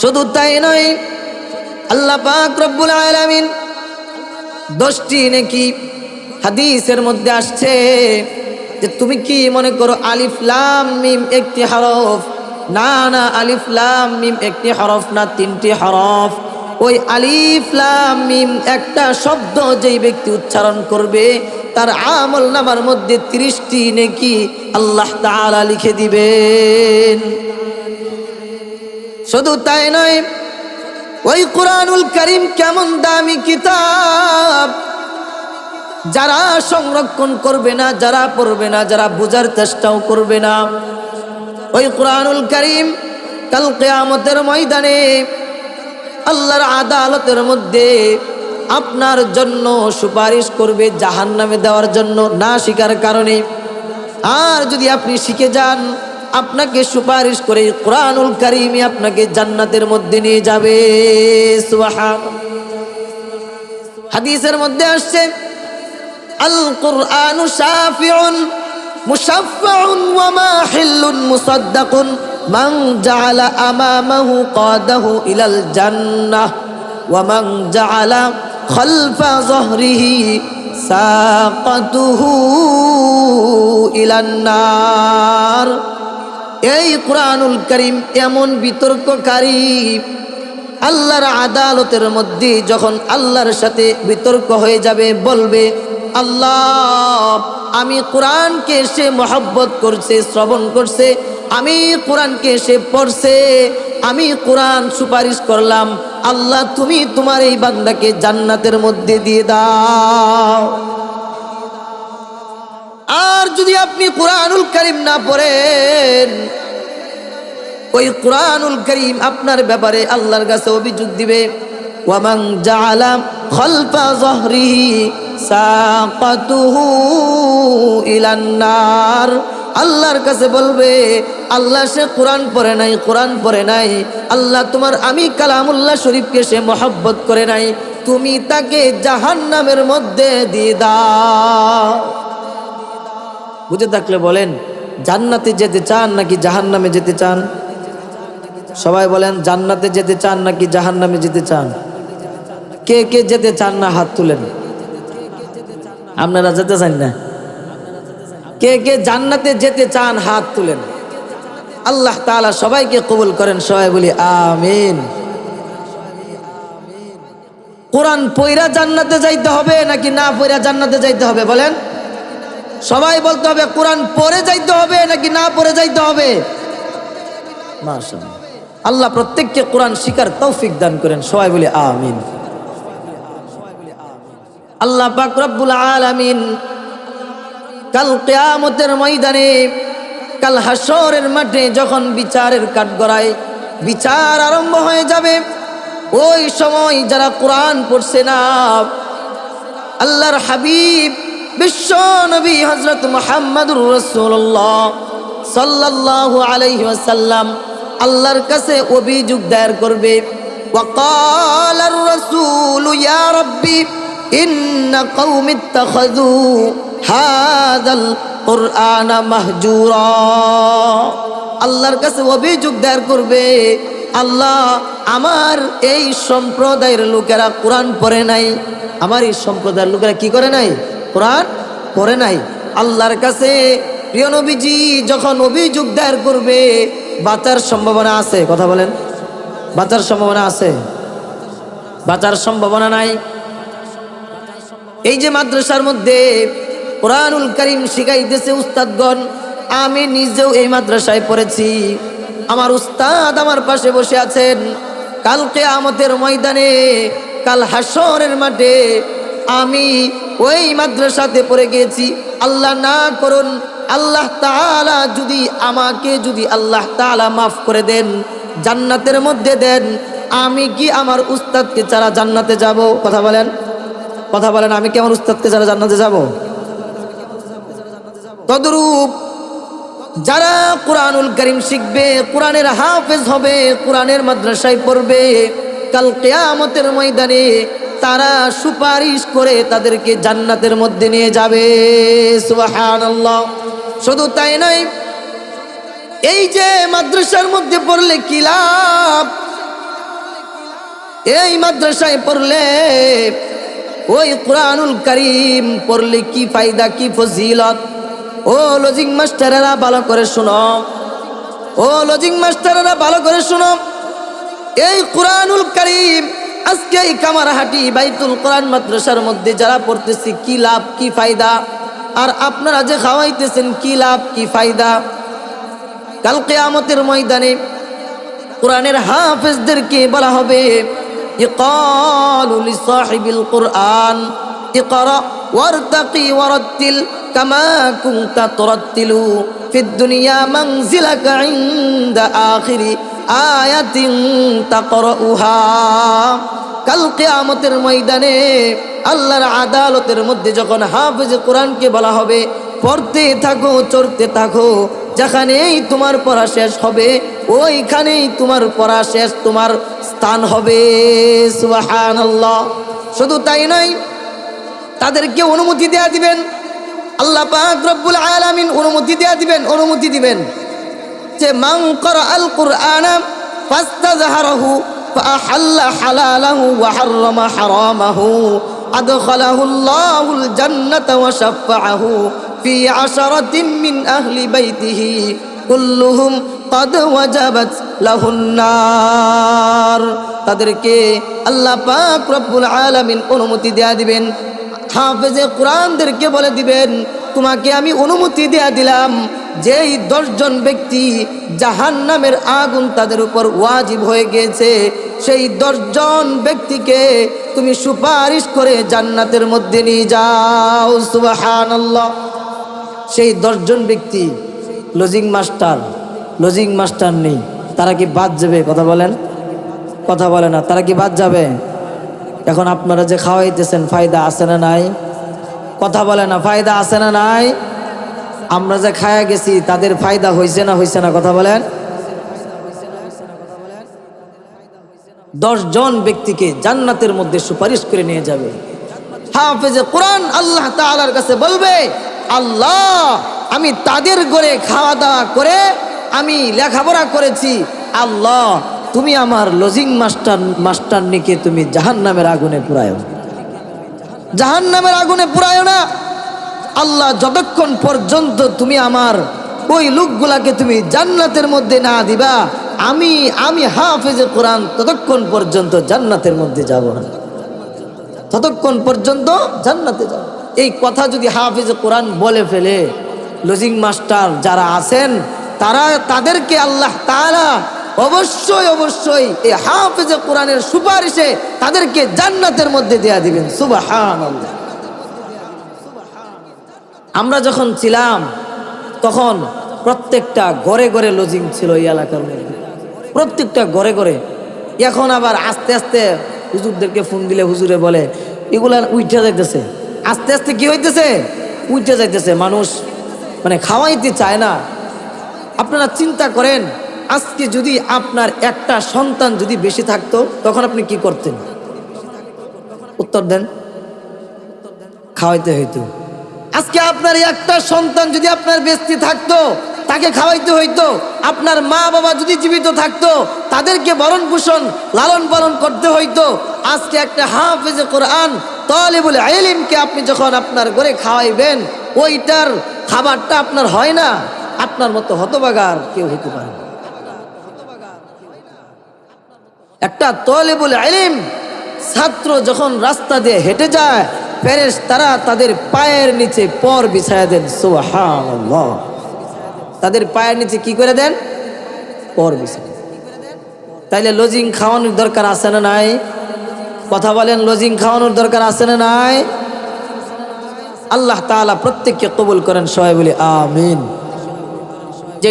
শুধু তাই নয়, আল্লাহ পাক রব্বুল আলামিন দশটি নাকি হাদিসের মধ্যে আসছে যে তুমি কি মনে করো আলিফ লাম মিম একটি হরফ? না না, আলিফ লাম মিম একটি হরফ না তিনটি হরফ। ওই আলিফ লাম মিম একটা শব্দ যেই ব্যক্তি উচ্চারণ করবে, তার আমল নামার মধ্যে ত্রিশটি নাকি আল্লাহ তাআলা লিখে দিবেন। শুধু তাই নয়, ওই কোরআনুল করিম কেমন দামি কিতাব? যারা সংরক্ষণ করবে না, যারা পড়বে না, যারা বোঝার চেষ্টাও করবে না। ওই কোরআনুল করিম কাল কেয়ামতের ময়দানে আল্লাহর আদালতের মধ্যে আপনার জন্য সুপারিশ করবে জাহান নামে দেওয়ার জন্য না শিকার কারণে। আর যদি আপনি শিখে যান আপনাকে সুপারিশ করে কোরআনুল কারিমি আপনাকে জান্নাতের মধ্যে নিয়ে যাবে। হাদিসের মধ্যে আসছে আল কুরআনু শাফিউন, মুশাফফাউন ওয়া মাহিল্লুন মুসাদ্দাকুন। মান জাআলা আমামাহু কাদাহু ইলাল জান্নাহ, ওয়া মান জাআলা খালফা যহরিহি সাকাতুহু ইলান নার। এই কোরআনুল করিম এমন বিতর্ককারী। আল্লাহর আদালতের মধ্যে যখন আল্লাহর সাথে বিতর্ক হয়ে যাবে, বলবে, আল্লাহ, আমি কোরআনকে সে মহব্বত করছে, শ্রবণ করছে, আমি কোরআনকে সে পড়ছে, আমি কোরআন সুপারিশ করলাম, আল্লাহ, তুমি তোমার এই বান্দাকে জান্নাতের মধ্যে দিয়ে দাও। আর যদি আপনি কোরআনুল করিম না পড়েন, ওই কোরআনুল করিম আপনার ব্যাপারে আল্লাহর কাছে অভিযোগ দিবে ওয়ামাং জাআলাম খলফা জহরিহি সাকাতুহু ইলান নার। আল্লাহর কাছে বলবে, আল্লাহ সে কোরআন পড়ে নাই, কোরআন পড়ে নাই। আল্লাহ তোমার আমি কালামুল্লাহ শরীফকে সে মহব্বত করে নাই। তুমি তাকে জাহান্নামের মধ্যে দিয়ে দাও। বুঝে থাকলে বলেন, জান্নাতে যেতে চান নাকি জাহান্নামে যেতে চান? সবাই বলেন, জান্নাতে যেতে চান নাকি জাহান্নামে যেতে চান? কে কে যেতে চান না হাত তুলেন? আপনারা যেতে চান না? কে কে জান্নাতে যেতে চান হাত তুলেন? আল্লাহ তাআলা সবাইকে কবুল করেন, সবাই বলি আমিন। কোরআন পৈরা জান্নাতে যাইতে হবে নাকি না পৈরা জান্নাতে যাইতে হবে বলেন? সবাই বলতে হবে, কোরআন পরে যাইতে হবে নাকি না পরে যাইতে হবে? আল্লাহ প্রত্যেককে কোরআন শিকার তৌফিক দান করেন, সবাই বলে আমিন। আল্লাহ পাক রব্বুল আলামিন কাল কেয়ামতের ময়দানে, কাল হাসরের মাঠে যখন বিচারের কাঠগড়ায় বিচার আরম্ভ হয়ে যাবে, ওই সময় যারা কোরআন পড়ছে না, আল্লাহর হাবিব বিশ্ব নবী হজরত মোহাম্মদুর রসুল্লাহ সাল্লাল্লাহু আলাইহি ওয়াসাল্লাম আল্লাহর কাছে অভিযোগ দায়ের করবে وقال الرسول يا ربي إن قوم اتخذوا هذا القرآن مهجورا আল্লাহর কাছে অভিযোগ দায়ের করবে আল্লাহ আমার এই সম্প্রদায়ের লোকেরা কোরআন পড়ে নাই আমার এই সম্প্রদায়ের লোকেরা কি করে নাই কোরআন পড়ে নাই। আল্লাহর কাছে প্রিয় নবীজি যখন অভিযোগ দায়ের করবে, বাঁচার সম্ভাবনা আছে, কথা বলেন। বাঁচার সম্ভাবনা আছে। বাঁচার সম্ভাবনা নাই। এই যে মাদ্রাসার মধ্যে কোরআনুল করিম শিখাইতেছে উস্তাদগণ, আমি নিজেও এই মাদ্রাসায় পড়েছি। আমার উস্তাদ আমার পাশে বসে আছেন। কালকে আমতের ময়দানে, কাল হাসরের মাঠে আমি ওই মাদ্রাসাতে পড়ে গিয়েছি। আল্লাহ না করুন, আল্লাহ তাআলা যদি আমাকে যদি আল্লাহ তাআলা মাফ করে দেন, জান্নাতের মধ্যে দেন, আমি কি আমার উস্তাদকে ছাড়া জান্নাতে যাব? কথা বলেন। কথা বলেন, আমি কি আমার উস্তাদকে ছাড়া জান্নাতে যাব? তদরূপ যারা কোরআনুল করিম শিখবে, কোরআনের হাফেজ হবে, কোরআনের মাদ্রাসায় পড়বে, কাল কেয়ামতের ময়দানে তারা সুপারিশ করে তাদেরকে জান্নাতের মধ্যে নিয়ে যাবে। শুধু তাই নয়, এই যে মাদ্রাসার মধ্যে পড়লে কি লাভ? এই মাদ্রাসায় পড়লে, ওই কোরআনুল করিম পড়লে কি ফায়দা, কি ফজিলত? ও লজিং মাস্টারেরা ভালো করে শুনো। ও লজিং মাস্টারেরা ভালো করে শুনো। এই কোরআনুল করিম আজকে এই কামারহাটি বাইতুল কোরআন মাদ্রাসার মধ্যে যারা পড়তেছি, কি লাভ, কি ফায়দা? আর আপনারা যে খাওয়াইতেছেন, কি লাভ, কি ফায়দা? কাল কেয়ামতের ময়দানে কোরআনের হাফেজদেরকে বলা হবে কোরআন কামা দুনিয়া আয়াতিন তাকরাউহা। কাল কিয়ামতের ময়দানে আল্লাহর আদালতের মধ্যে যখন হাফেজ কোরআনকে বলা হবে, পড়তে থাকো, চড়তে থাকো, যেখানেই তোমার পড়া শেষ হবে, ওইখানেই তোমার পড়া শেষ, তোমার স্থান হবে। সুবাহান শুধু তাই নয়, তাদেরকে অনুমতি দেয়া দিবেন। আল্লাহ পাক রব্বুল আলামিন অনুমতি দেয়া দিবেন, অনুমতি দিবেন। যে মান করা আল কুরআন ফাস্তাজহারাহু فأحل حلاله وحرم حرامه أدخله الله الجنة وشفعه في عشرة من أهل بيته كلهم قد وجبت له النار তাদেরকে আল্লাহ পাক রব্বুল আলামিন অনুমতি দেয়া দিবেন হাফেজে কোরআনদেরকে বলে দিবেন তোমাকে আমি অনুমতি দেয়া দিলাম যেই দশজন ব্যক্তি জাহান নামের আগুন তাদের উপর ওয়াজিব হয়ে গিয়েছে, সেই দশজন ব্যক্তিকে তুমি সুপারিশ করে জান্নাতের মধ্যে নিয়ে যাও। সুবাহান সেই দশজন ব্যক্তি লজিং মাস্টার লজিং মাস্টার নেই। তারা কি বাদ যাবে? কথা বলেন। কথা বলে না। তারা কি বাদ যাবে? এখন আপনারা যে খাওয়াইতেছেন, ফায়দা আছে না নাই? কথা বলে না, ফায়দা আছে না নাই? আমরা যে খায়া গেছি, তাদের ফায়দা হয়েছে না হয়েছে না কথা বলেন? জন ব্যক্তিকে জান্নাতের মধ্যে সুপারিশ করে নিয়ে যাবে। হাফেজে কোরআন আল্লাহ তাআলার কাছে বলবে, আল্লাহ, আমি তাদের ঘরে খাওয়া দাওয়া করে, আমি লেখাপড়া করেছি। আল্লাহ, তুমি আমার লজিং মাস্টার মাস্টারনিকে তুমি জাহান নামের আগুনে পুরায় জাহান নামের আগুনে পুরায় না। আল্লাহ যতক্ষণ পর্যন্ত তুমি আমার ওই লোকগুলাকে তুমি জান্নাতের মধ্যে না দিবা, আমি আমি হাফেজে কোরআন ততক্ষণ পর্যন্ত জান্নাতের মধ্যে যাব না। ততক্ষণ পর্যন্ত জান্নাতে যাব। এই কথা যদি হাফেজে কোরআন বলে ফেলে লজিং মাস্টার যারা আছেন, তারা, তাদেরকে আল্লাহ তাআলা অবশ্যই অবশ্যই এই হাফেজে কোরআনের সুপারিশে তাদেরকে জান্নাতের মধ্যে দেয়া দিবেন। সুবহানাল্লাহ। আমরা যখন ছিলাম, তখন প্রত্যেকটা ঘরে ঘরে লজিং ছিল এই এলাকার মধ্যে। প্রত্যেকটা ঘরে ঘরে। এখন আবার আস্তে আস্তে হুজুরদেরকে ফোন দিলে হুজুরে বলে, এগুলা উইঠা যাইতেছে। আস্তে আস্তে কি হইতেছে? উইঠা যাইতেছে। মানুষ মানে খাওয়াইতে চায় না। আপনারা চিন্তা করেন আজকে যদি আপনার একটা সন্তান যদি বেশি থাকতো, তখন আপনি কি করতেন? উত্তর দেন। খাওয়াইতে হইতো। আজকে আপনার একটা সন্তান যদি আপনার বেস্তি থাকতো, তাকে খাওয়াইতে হইতো। আপনার মা বাবা যদি জীবিত থাকতো, তাদেরকে বরণ পোষণ লালন পালন করতে হইতো। আজকে একটা হাফেজে কোরআন তলে বলে আইলিমকে আপনি যখন আপনার ঘরে খাওয়াইবেন, ওইটার খাবারটা আপনার হয় না। আপনার মতো হতবাগার কেউ হইতে পারে না। একটা তলেবুল আলিম ছাত্র যখন রাস্তা দিয়ে হেঁটে যায় প্যারেস তারা তাদের পায়ের নিচে পর বিছায়া দেন, সুবহানাল্লাহ। তাদের পায়ের নিচে কি করে দেন? পর বিছায় তাইলে লজিং খাওয়ানোর দরকার আছে না নাই? কথা বলেন লজিং খাওয়ানোর দরকার আছে না নাই? আল্লাহ তাআলা প্রত্যেককে কবুল করেন, সবাই বলি, আমিন।